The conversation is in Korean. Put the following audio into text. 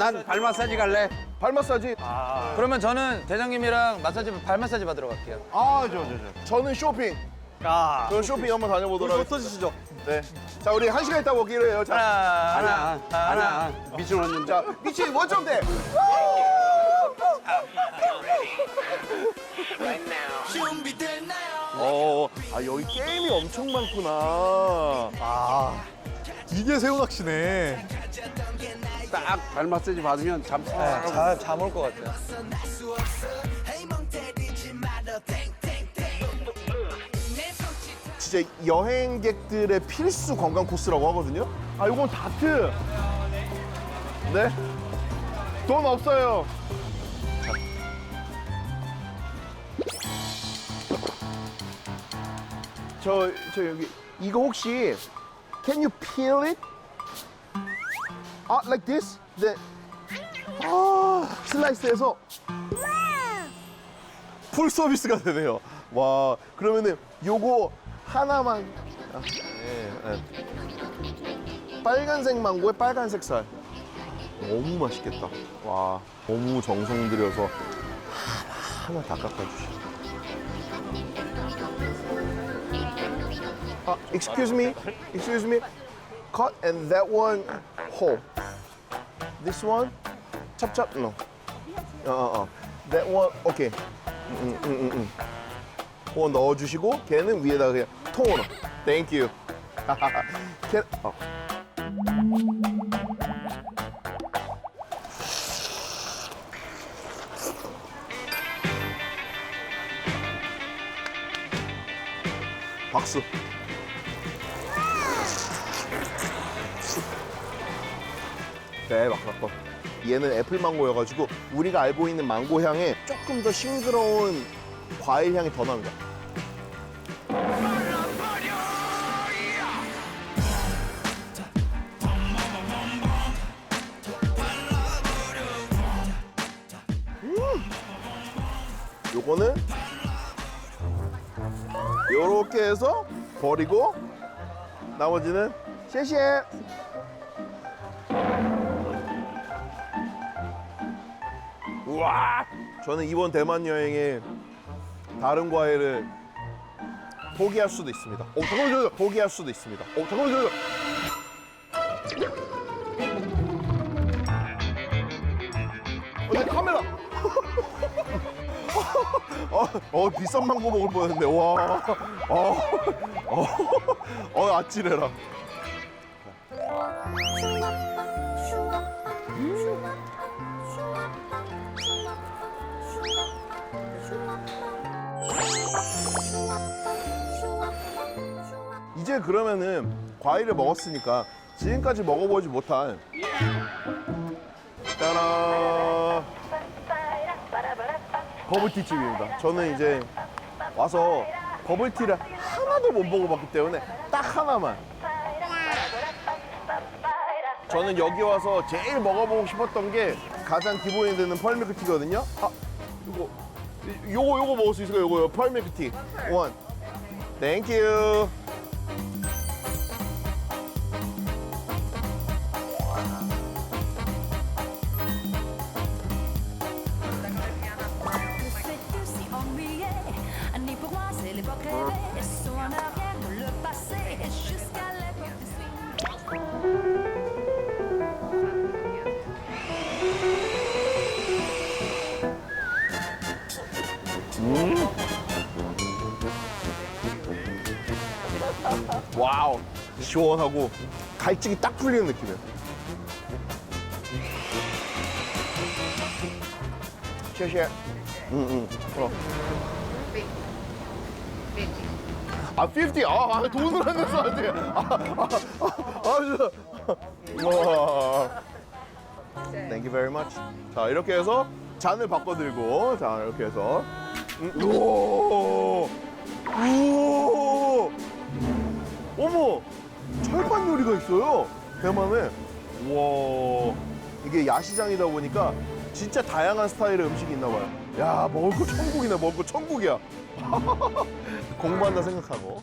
난 발 마사지 갈래. 발 마사지. 그러면 저는 대장님이랑 마사지 발 마사지 받으러 갈게요. 아, 저, 저, 저. 저는 쇼핑. 아. 저는 쇼핑 한번 다녀보도록 하겠습니다. 어떠시죠? 네. 자, 우리 한 시간 있다 오기로 해요. 자, 하나, 아니야, 아니야. 미친 왔는데. 자, 미친 원점 대. 어, 아 여기 게임이 엄청 많구나. 이게 새우낚시네. 딱발 마사지 받으면 잠 싹. 자, 잠올 것 같아요. 진짜 여행객들의 필수 관광 코스라고 하거든요. 아, 이건 다트. 네. 돈 없어요. 저, 저 여기 이거 혹시 Can you peel it? 아, like this? 네. 아, 슬라이스해서 풀 서비스가 되네요. 와, 그러면은 요거 하나만. 아, 네, 네. 빨간색 망고에 빨간색 살. 너무 맛있겠다. 와, 너무 정성 들여서 하나 다 깎아주시. 아, excuse me, excuse me. Cut and that one whole. This one, chop chop no. 어, 어, 어. That one, okay. 음, 음, 음, 음. 그거 넣어주시고 걔는 위에다가 그냥 통으로. Thank you. 걔, 어. 박수. 대박 사건. 얘는 애플 망고여가지고 우리가 알고 있는 망고 향에 조금 더 싱그러운 과일 향이 더 거야. 음. 요거는 요렇게 해서 버리고 나머지는 쉐쉐 와. 저는 이번 대만 여행에 다른 과일을 포기할 수도 있습니다. 어 잠깐만요 포기할 수도 있습니다. 어 잠깐만요 어, 내 카메라. 어, 어 비싼 망고 먹을 뻔했는데 와. 어, 어, 어 아찔해라 이제 그러면은 과일을 먹었으니까 지금까지 먹어보지 못한 따라 버블티 집입니다. 저는 이제 와서 버블티를 하나도 못 먹어봤기 때문에 딱 하나만. 저는 여기 와서 제일 먹어보고 싶었던 게 가장 기본이 되는 펄밀크티거든요. 아, 이거, 이- 요거 요거 먹을 수 있을까요? 요거 펄밀크티 원. 땡큐. 와우. 시원하고 갈증이 딱 풀리는 느낌이에요. 쉐쉐. 응응. 어. 아, 50. 아, 아 돈을 안 내서 안 돼. 아, 아, 아, 아, 저. 와. Thank you very much. 자, 이렇게 해서 잔을 바꿔 들고, 자, 이렇게 해서. 음, 오! 오! 어머! 철판 요리가 있어요. 대만에. 와. 이게 야시장이다 보니까 진짜 다양한 스타일의 음식이 있나 봐요. 야, 먹을 거 천국이네. 먹을 거 천국이야. 공부한다 생각하고.